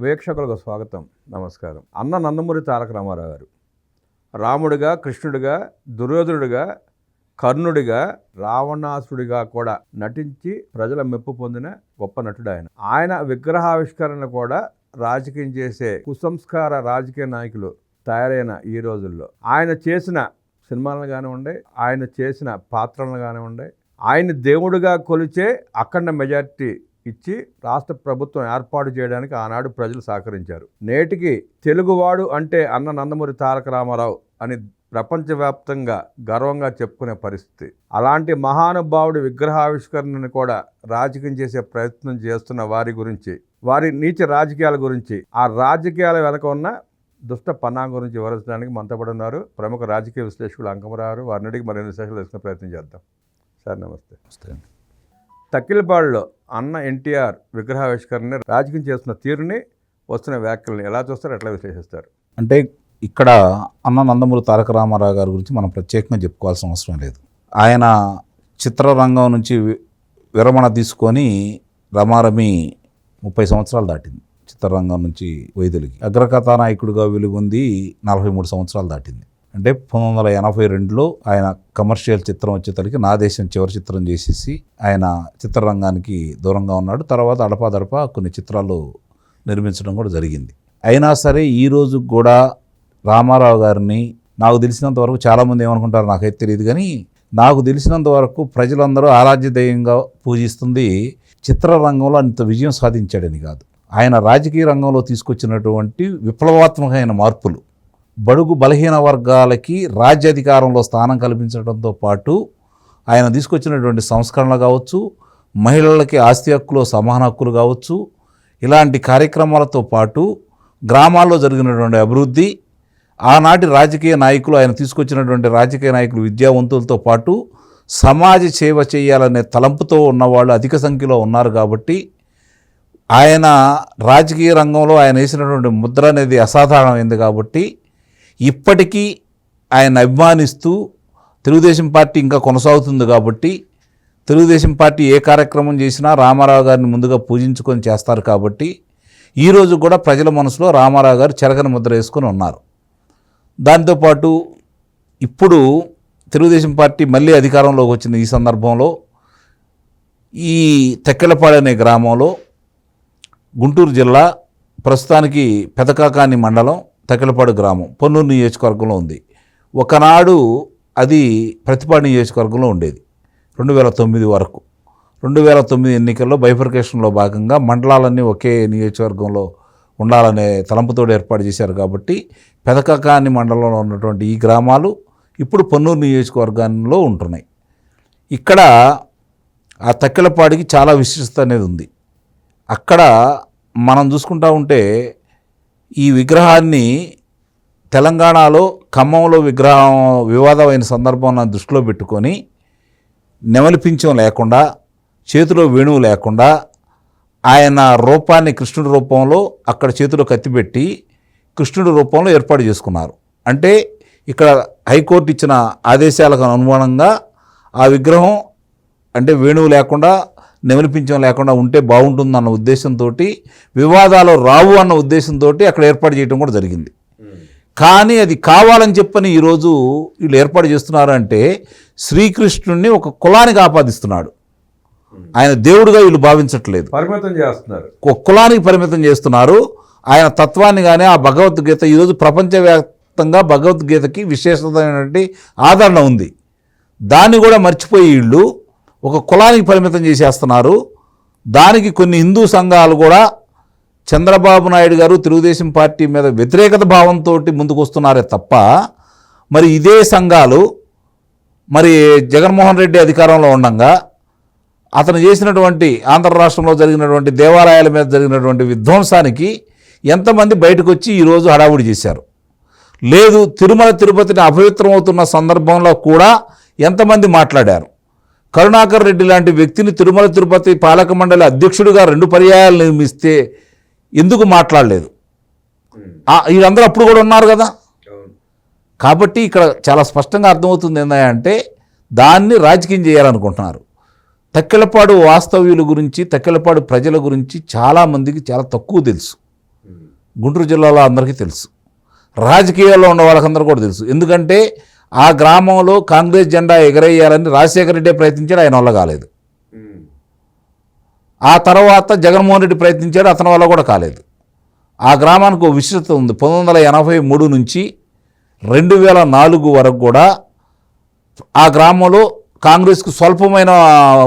వీక్షకులకు స్వాగతం. నమస్కారం. అన్న నందమూరి తారక రామారావు గారు. రాముడిగా కృష్ణుడిగా దుర్యోధనుడిగా కర్ణుడిగా రావణాసుడిగా కూడా నటించి ప్రజల మెప్పు పొందిన గొప్ప నటుడు ఆయన. ఆయన విగ్రహావిష్కరణ కూడా రాజకీయం చేసే కుసంస్కార రాజకీయ నాయకులు తయారైన ఈ రోజుల్లో. ఆయన చేసిన సినిమాలను కానివ్వండి ఆయన చేసిన పాత్రలను కానివ్వండి ఆయన దేవుడిగా కొలిచే అఖండ మెజార్టీ ఇచ్చి రాష్ట్ర ప్రభుత్వం ఏర్పాటు చేయడానికి ఆనాడు ప్రజలు సహకరించారు. నేటికి తెలుగువాడు అంటే అన్న నందమూరి తారక రామారావు అని ప్రపంచవ్యాప్తంగా గర్వంగా చెప్పుకునే పరిస్థితి. అలాంటి మహానుభావుడి విగ్రహావిష్కరణను కూడా రాజకీయం చేసే ప్రయత్నం చేస్తున్న వారి గురించి వారి నీచ రాజకీయాల గురించి ఆ రాజకీయాల వెనక ఉన్న దుష్ట పన్నా గురించి వివరించడానికి మంతపడున్నారు ప్రముఖ రాజకీయ విశ్లేషకులు అంకమరారు వారిని మరిన్ని విశేషాలు తెలుసుకునే ప్రయత్నం చేద్దాం. సార్ నమస్తే. తక్కిలపాడులో అన్న ఎన్టీఆర్ విగ్రహావిష్కరణ రాజకీయం చేస్తున్న తీరుని వస్తున్న వ్యాఖ్యలను ఎలా చూస్తారు ఎట్లా విశ్లేషిస్తారు? అంటే ఇక్కడ అన్న నందమూరి తారక రామారావు గారి గురించి మనం ప్రత్యేకంగా చెప్పుకోవాల్సిన అవసరం లేదు. ఆయన చిత్రరంగం నుంచి వి- విరమణ తీసుకొని రమారమి ముప్పై సంవత్సరాలు దాటింది. చిత్రరంగం నుంచి వైదొలిగి. అగ్రకథా నాయకుడిగా వెలుగొంది నలభై మూడు సంవత్సరాలు దాటింది. అంటే పంతొమ్మిది వందల ఎనభై రెండులో ఆయన కమర్షియల్ చిత్రం వచ్చేసరికి నా దేశం చివరి చిత్రం చేసేసి ఆయన చిత్రరంగానికి దూరంగా ఉన్నాడు. తర్వాత అడపాదడపా కొన్ని చిత్రాలు నిర్మించడం కూడా జరిగింది. అయినా సరే ఈ రోజు కూడా రామారావు గారిని నాకు తెలిసినంత వరకు చాలామంది ఏమనుకుంటారు నాకైతే తెలియదు కానీ నాకు తెలిసినంత వరకు ప్రజలందరూ ఆరాధ్యదయంగా పూజిస్తుంది చిత్రరంగంలో అంత విజయం సాధించాడని కాదు. ఆయన రాజకీయ రంగంలో తీసుకొచ్చినటువంటి విప్లవాత్మకమైన మార్పులు బడుగు బలహీన వర్గాలకి రాజ్యాధికారంలో స్థానం కల్పించడంతో పాటు ఆయన తీసుకొచ్చినటువంటి సంస్కరణలు కావచ్చు మహిళలకి ఆస్తి హక్కులో సమాన హక్కులు కావచ్చు ఇలాంటి కార్యక్రమాలతో పాటు గ్రామాల్లో జరిగినటువంటి అభివృద్ధి ఆనాటి రాజకీయ నాయకులు ఆయన తీసుకొచ్చినటువంటి రాజకీయ నాయకులు విద్యావంతులతో పాటు సమాజ సేవ చేయాలనే తలంపుతో ఉన్నవాళ్ళు అధిక సంఖ్యలో ఉన్నారు కాబట్టి ఆయన రాజకీయ రంగంలో ఆయన వేసినటువంటి ముద్ర అనేది అసాధారణమైంది కాబట్టి ఇప్పటికీ ఆయన అభిమానిస్తూ తెలుగుదేశం పార్టీ ఇంకా కొనసాగుతుంది కాబట్టి తెలుగుదేశం పార్టీ ఏ కార్యక్రమం చేసినా రామారావు గారిని ముందుగా పూజించుకొని చేస్తారు కాబట్టి ఈరోజు కూడా ప్రజల మనసులో రామారావు గారు చెరగని ముద్ర వేసుకొని ఉన్నారు. దాంతోపాటు ఇప్పుడు తెలుగుదేశం పార్టీ మళ్ళీ అధికారంలోకి వచ్చిన ఈ సందర్భంలో. ఈ తెక్కెలపాడు అనే గ్రామంలో గుంటూరు జిల్లా ప్రస్తుతానికి పెదకాకాని మండలం తకిలపాడు గ్రామం పొన్నూరు నియోజకవర్గంలో ఉంది. ఒకనాడు అది ప్రతిపాడు నియోజకవర్గంలో ఉండేది రెండు వేల తొమ్మిది వరకు. రెండు వేల తొమ్మిది ఎన్నికల్లో బైఫర్కేషన్లో భాగంగా మండలాలన్నీ ఒకే నియోజకవర్గంలో ఉండాలనే తలంపుతోడు ఏర్పాటు చేశారు కాబట్టి పెదకాకాని మండలంలో ఉన్నటువంటి ఈ గ్రామాలు ఇప్పుడు పొన్నూరు నియోజకవర్గంలో ఉంటున్నాయి. ఇక్కడ ఆ తక్కెలపాడికి చాలా విశిష్టత అనేది ఉంది. అక్కడ మనం చూసుకుంటా ఉంటే ఈ విగ్రహాన్ని తెలంగాణలో ఖమ్మంలో విగ్రహం వివాదమైన సందర్భం దృష్టిలో పెట్టుకొని నెమలిపించం లేకుండా చేతిలో వేణువు లేకుండా ఆయన రూపాన్ని కృష్ణుడి రూపంలో అక్కడ చేతిలో కత్తిపెట్టి కృష్ణుడి రూపంలో ఏర్పాటు చేసుకున్నారు. అంటే ఇక్కడ హైకోర్టు ఇచ్చిన ఆదేశాలకు అనుగుణంగా ఆ విగ్రహం అంటే వేణువు లేకుండా నెమలిపించం లేకుండా ఉంటే బాగుంటుందన్న ఉద్దేశంతో వివాదాలు రావు అన్న ఉద్దేశంతో అక్కడ ఏర్పాటు చేయడం కూడా జరిగింది. కానీ అది కావాలని చెప్పని ఈరోజు వీళ్ళు ఏర్పాటు చేస్తున్నారు అంటే శ్రీకృష్ణుడిని ఒక కులానికి ఆపాదిస్తున్నాడు. ఆయన దేవుడిగా వీళ్ళు భావించట్లేదు. పరిమితం చేస్తున్నారు. ఒక కులానికి పరిమితం చేస్తున్నారు. ఆయన తత్వాన్ని కానీ ఆ భగవద్గీత ఈరోజు ప్రపంచవ్యాప్తంగా భగవద్గీతకి విశేషమైనటువంటి ఆదరణ ఉంది. దాన్ని కూడా మర్చిపోయి వీళ్ళు ఒక కులానికి పరిమితం చేసేస్తున్నారు. దానికి కొన్ని హిందూ సంఘాలు కూడా చంద్రబాబు నాయుడు గారు తెలుగుదేశం పార్టీ మీద వ్యతిరేకత భావంతో ముందుకు వస్తున్నారే తప్ప మరి ఇదే సంఘాలు మరి జగన్మోహన్ రెడ్డి అధికారంలో ఉండగా అతను చేసినటువంటి ఆంధ్ర రాష్ట్రంలో జరిగినటువంటి దేవాలయాల మీద జరిగినటువంటి విధ్వంసానికి ఎంతమంది బయటకు వచ్చి ఈరోజు హడావుడి చేశారు. లేదు తిరుమల తిరుపతిని అపవిత్రమవుతున్న సందర్భంలో కూడా ఎంతమంది మాట్లాడారు. కరుణాకర్ రెడ్డి లాంటి వ్యక్తిని తిరుమల తిరుపతి పాలక మండలి అధ్యక్షుడిగా రెండు పర్యాయాలు నియమిస్తే ఎందుకు మాట్లాడలేదు? ఆ, వీళ్ళందరూ అప్పుడు కూడా ఉన్నారు కదా? కాబట్టి ఇక్కడ చాలా స్పష్టంగా అర్థమవుతుంది ఏంటంటే దాన్ని రాజకీయం చేయాలనుకుంటున్నారు. తక్కెలపాడు వాస్తవ్యుల గురించి తక్కెలపాడు ప్రజల గురించి చాలామందికి చాలా తక్కువ తెలుసు. గుంటూరు జిల్లాలో అందరికీ తెలుసు. రాజకీయాల్లో ఉన్న వాళ్ళకందరూ కూడా తెలుసు. ఎందుకంటే ఆ గ్రామంలో కాంగ్రెస్ జెండా ఎగరేయాలని రాజశేఖర రెడ్డి ప్రయత్నించాడు ఆయన వల్ల కాలేదు. ఆ తర్వాత జగన్మోహన్ రెడ్డి ప్రయత్నించాడు అతని వల్ల కూడా కాలేదు. ఆ గ్రామానికి ఒక విశిష్టత ఉంది. పంతొమ్మిది వందల ఎనభై మూడు నుంచి రెండు వేల నాలుగు వరకు కూడా ఆ గ్రామంలో కాంగ్రెస్కు స్వల్పమైన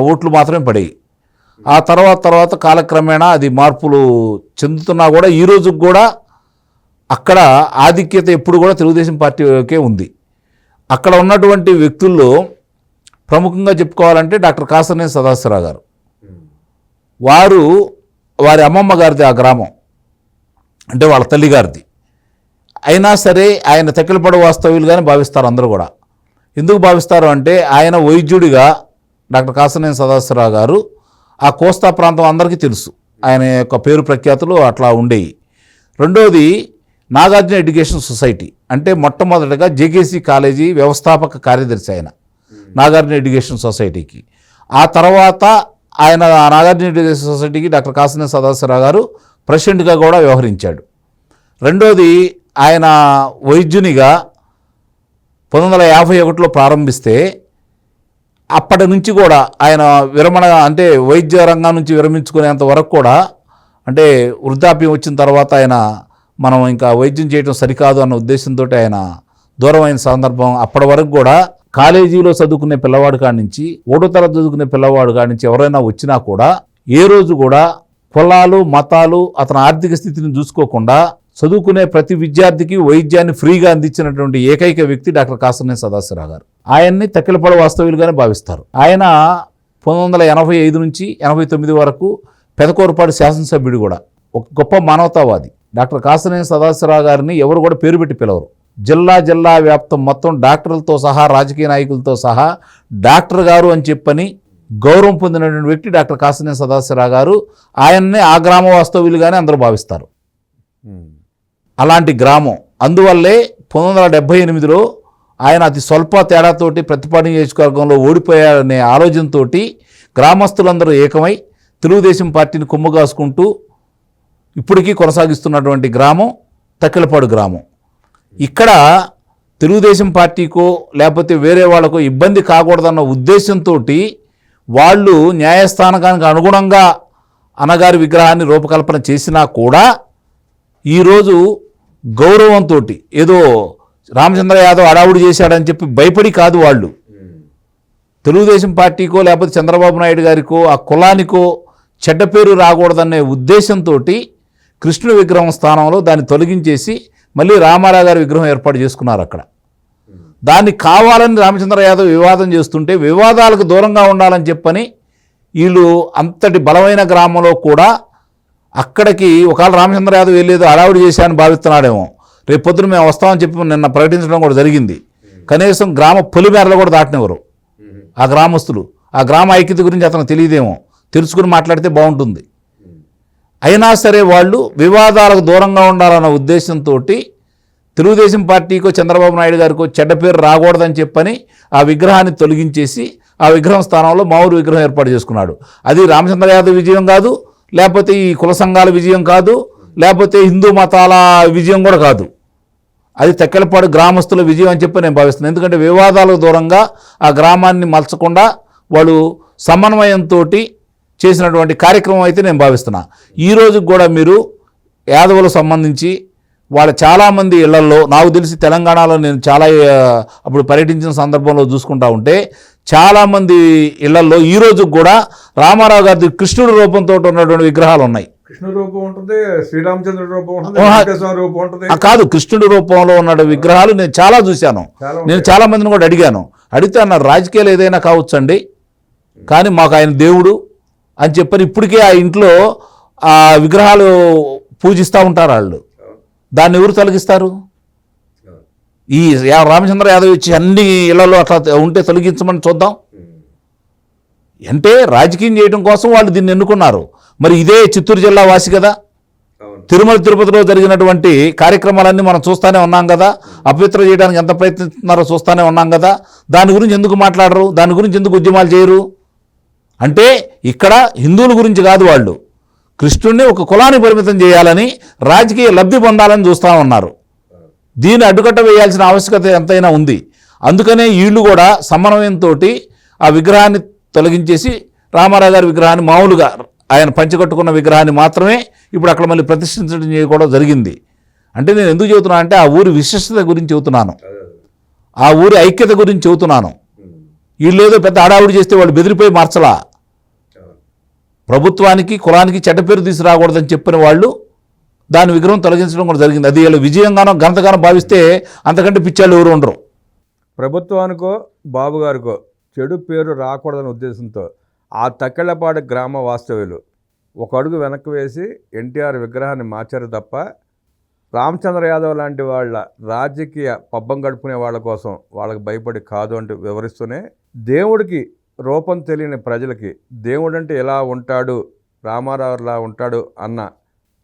ఓట్లు మాత్రమే పడాయి. ఆ తర్వాత తర్వాత కాలక్రమేణా అది మార్పులు చెందుతున్నా కూడా ఈ రోజుకి కూడా అక్కడ ఆధిక్యత ఎప్పుడు కూడా తెలుగుదేశం పార్టీకే ఉంది. అక్కడ ఉన్నటువంటి వ్యక్తుల్లో ప్రముఖంగా చెప్పుకోవాలంటే డాక్టర్ కాసనే సదాశివరావు గారు. వారు వారి అమ్మమ్మ గారిది ఆ గ్రామం. అంటే వాళ్ళ తల్లి గారిది. అయినా సరే ఆయన తెక్కలపడ వాస్తవ్యులుగానే భావిస్తారు అందరూ కూడా. ఎందుకు భావిస్తారు అంటే ఆయన వైద్యుడిగా డాక్టర్ కాసనేని సదాశివరావు గారు ఆ కోస్తా ప్రాంతం అందరికీ తెలుసు. ఆయన యొక్క పేరు ప్రఖ్యాతులు అట్లా ఉండేవి రెండోది నాగార్జున ఎడ్యుకేషన్ సొసైటీ అంటే మొట్టమొదటగా జేకేసీ కాలేజీ వ్యవస్థాపక కార్యదర్శి ఆయన నాగార్జున ఎడ్యుకేషన్ సొసైటీకి. ఆ తర్వాత ఆయన నాగార్జున ఎడ్యుకేషన్ సొసైటీకి డాక్టర్ కాసినేని సదాశివరావు గారు ప్రెసిడెంట్గా కూడా వ్యవహరించాడు. రెండోది ఆయన వైద్యునిగా పంతొమ్మిది వందల యాభై ఒకటిలో ప్రారంభిస్తే అప్పటి నుంచి కూడా ఆయన విరమణ అంటే వైద్య రంగం నుంచి విరమించుకునేంత వరకు కూడా అంటే వృద్ధాప్యం వచ్చిన తర్వాత ఆయన మనం ఇంకా వైద్యం చేయడం సరికాదు అన్న ఉద్దేశంతో ఆయన దూరమైన సందర్భం. అప్పటి వరకు కూడా కాలేజీలో చదువుకునే పిల్లవాడు కాడి నుంచి ఓటో తరగతి చదువుకునే పిల్లవాడు కాడి నుంచి ఎవరైనా వచ్చినా కూడా ఏ రోజు కూడా కులాలు మతాలు అతని ఆర్థిక స్థితిని చూసుకోకుండా చదువుకునే ప్రతి విద్యార్థికి వైద్యాన్ని ఫ్రీగా అందించినటువంటి ఏకైక వ్యక్తి డాక్టర్ కాసనే సదాశివరావు గారు. ఆయన్ని తక్కిలపడ వాస్తవ్యులుగానే భావిస్తారు. ఆయన పంతొమ్మిది వందల ఎనభై ఐదు నుంచి ఎనభై తొమ్మిది వరకు పెదకూరపాటి శాసనసభ్యుడు కూడా. ఒక గొప్ప మానవతావాది. డాక్టర్ కాసినేని సదాశివరావు గారిని ఎవరు కూడా పేరు పెట్టి పిలవరు. జిల్లా జిల్లా వ్యాప్తం మొత్తం డాక్టర్లతో సహా రాజకీయ నాయకులతో సహా డాక్టర్ గారు అని చెప్పని గౌరవం పొందినటువంటి వ్యక్తి డాక్టర్ కాసినేని సదాశివరావు గారు. ఆయన్నే ఆ గ్రామ వాస్తవ్యులుగానే అందరూ భావిస్తారు. అలాంటి గ్రామం. అందువల్లే పంతొమ్మిది వందల డెబ్భై ఎనిమిదిలో ఆయన అతి స్వల్ప తేడాతోటి ప్రతిపాదన నియోజకవర్గంలో ఓడిపోయాడనే ఆలోచనతో గ్రామస్తులందరూ ఏకమై తెలుగుదేశం పార్టీని కుమ్మగాసుకుంటూ ఇప్పటికీ కొనసాగిస్తున్నటువంటి గ్రామం తక్కిలపాడు గ్రామం. ఇక్కడ తెలుగుదేశం పార్టీకో లేకపోతే వేరే వాళ్ళకో ఇబ్బంది కాకూడదన్న ఉద్దేశంతో వాళ్ళు న్యాయస్థానకానికి అనుగుణంగా అన్నగారి విగ్రహాన్ని రూపకల్పన చేసినా కూడా ఈరోజు గౌరవంతో ఏదో రామచంద్ర యాదవ్ అడావుడి చేశాడని చెప్పి భయపడి కాదు వాళ్ళు. తెలుగుదేశం పార్టీకో లేకపోతే చంద్రబాబు నాయుడు గారికో ఆ కులానికో చెడ్డ పేరు రాకూడదనే ఉద్దేశంతో కృష్ణుడి విగ్రహం స్థానంలో దాన్ని తొలగించేసి మళ్ళీ రామారావు గారి విగ్రహం ఏర్పాటు చేసుకున్నారు అక్కడ. దాన్ని కావాలని రామచంద్ర యాదవ్ వివాదం చేస్తుంటే వివాదాలకు దూరంగా ఉండాలని చెప్పని వీళ్ళు అంతటి బలమైన గ్రామంలో కూడా అక్కడికి ఒకవేళ రామచంద్ర యాదవ్ వెళ్ళేదో అడావుడి చేశానని భావిస్తున్నాడేమో. రేపు పొద్దున మేము వస్తామని చెప్పి నిన్న ప్రకటించడం కూడా జరిగింది. కనీసం గ్రామ పొలిమేరలు కూడా దాటినెవరు? ఆ గ్రామస్తులు. ఆ గ్రామ ఐక్యత గురించి అతనికి తెలియదేమో. తెలుసుకుని మాట్లాడితే బాగుంటుంది. అయినా సరే వాళ్ళు వివాదాలకు దూరంగా ఉండాలన్న ఉద్దేశంతో తెలుగుదేశం పార్టీకో చంద్రబాబు నాయుడు గారికో చెడ్డ పేరు రాకూడదని చెప్పని ఆ విగ్రహాన్ని తొలగించేసి ఆ విగ్రహం స్థానంలో మామూలు విగ్రహం ఏర్పాటు చేసుకున్నాడు. అది రామచంద్ర యాదవ్ విజయం కాదు లేకపోతే ఈ కుల సంఘాల విజయం కాదు లేకపోతే హిందూ మతాల విజయం కూడా కాదు. అది తెక్కలపాడు గ్రామస్తుల విజయం అని చెప్పి నేను భావిస్తున్నాను. ఎందుకంటే వివాదాలకు దూరంగా ఆ గ్రామాన్ని మలచకుండా వాళ్ళు సమన్వయంతో చేసినటువంటి కార్యక్రమం అయితే నేను భావిస్తున్నా. ఈ రోజుకి కూడా మీరు యాదవులకు సంబంధించి వాళ్ళ చాలామంది ఇళ్ళల్లో నాకు తెలిసి తెలంగాణలో నేను చాలా అప్పుడు పర్యటించిన సందర్భంలో చూసుకుంటా ఉంటే చాలామంది ఇళ్ళల్లో ఈ రోజుకి కూడా రామారావు గారి కృష్ణుడి రూపంతో ఉన్నటువంటి విగ్రహాలు ఉన్నాయి. కృష్ణ రూపం ఉంటుంది శ్రీరామచంద్ర రూపం ఉంటుంది ఓహా. వెంకటేశ్వర రూపం ఉంటుంది. ఆ కాదు కృష్ణుడి రూపంలో ఉన్న విగ్రహాలు నేను చాలా చూశాను. నేను చాలా మందిని కూడా అడిగాను. అడిగితే అన్నారు రాజకీయాలు ఏదైనా కావచ్చండి. కానీ మాకు ఆయన దేవుడు అని చెప్పని ఇప్పటికే ఆ ఇంట్లో ఆ విగ్రహాలు పూజిస్తూ ఉంటారు వాళ్ళు. దాన్ని ఎవరు తొలగిస్తారు? ఈ రామచంద్ర యాదవ్ ఇచ్చి అన్ని ఇళ్ళలో అట్లా ఉంటే తొలగించమని చూద్దాం. అంటే రాజకీయం చేయడం కోసం వాళ్ళు దీన్ని ఎన్నుకున్నారు. మరి ఇదే చిత్తూరు జిల్లా వాసి కదా? తిరుమల తిరుపతిలో జరిగినటువంటి కార్యక్రమాలన్నీ మనం చూస్తూనే ఉన్నాం కదా? అపవిత్ర చేయడానికి ఎంత ప్రయత్నిస్తున్నారో చూస్తూనే ఉన్నాం కదా? దాని గురించి ఎందుకు మాట్లాడరు? దాని గురించి ఎందుకు ఉద్యమాలు చేయరు? అంటే ఇక్కడ హిందువుల గురించి కాదు వాళ్ళు. కృష్ణుడిని ఒక కులానికి పరిమితం చేయాలని రాజకీయ లబ్ధి పొందాలని చూస్తూ ఉన్నారు. దీన్ని అడ్డుకట్ట వేయాల్సిన ఆవశ్యకత ఎంతైనా ఉంది. అందుకనే వీళ్ళు కూడా సమన్వయంతో ఆ విగ్రహాన్ని తొలగించేసి రామారావు గారి విగ్రహాన్ని మామూలుగా ఆయన పంచకట్టుకున్న విగ్రహాన్ని మాత్రమే ఇప్పుడు అక్కడ మళ్ళీ ప్రతిష్ఠించడం కూడా జరిగింది. అంటే నేను ఎందుకు చెబుతున్నా అంటే ఆ ఊరి విశిష్టత గురించి చెబుతున్నాను. ఆ ఊరి ఐక్యత గురించి చెబుతున్నాను. వీళ్ళు ఏదో పెద్ద హడావుడి చేస్తే వాళ్ళు బెదిరిపోయి మార్చలా. ప్రభుత్వానికి కులానికి చెడ్డ పేరు తీసుకురాకూడదని చెప్పిన వాళ్ళు దాని విగ్రహం తొలగించడం కూడా జరిగింది. అది వీళ్ళు విజయంగానో ఘనతగానో భావిస్తే అంతకంటే పిచ్చాళ్ళు ఎవరు ఉండరు. ప్రభుత్వానికో బాబు గారికో చెడు పేరు రాకూడదనే ఉద్దేశంతో ఆ తక్కెళ్ళపాడు గ్రామ వాస్తవ్యులు ఒక అడుగు వెనక్కి వేసి ఎన్టీఆర్ విగ్రహాన్ని మార్చారు తప్ప రామచంద్ర యాదవ్ లాంటి వాళ్ళ రాజకీయ పబ్బం గడుపుకునే వాళ్ళ కోసం వాళ్ళకి భయపడి కాదు అంటూ వివరిస్తూనే దేవుడికి రూపం తెలియని ప్రజలకి దేవుడు అంటే ఎలా ఉంటాడు రామారావులా ఉంటాడు అన్న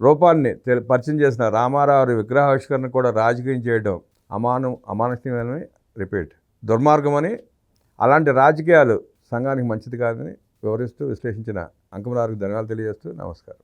రూపాన్ని తెలి- పరిచయం చేసిన రామారావు విగ్రహావిష్కరణ కూడా రాజకీయం చేయడం అమానం అమానుష్యమని రిపీట్. దుర్మార్గమని అలాంటి రాజకీయాలు సంఘానికి మంచిది కాదని వివరిస్తూ విశ్లేషించిన అంకమరావుకి ధన్యవాదాలు తెలియజేస్తూ నమస్కారం.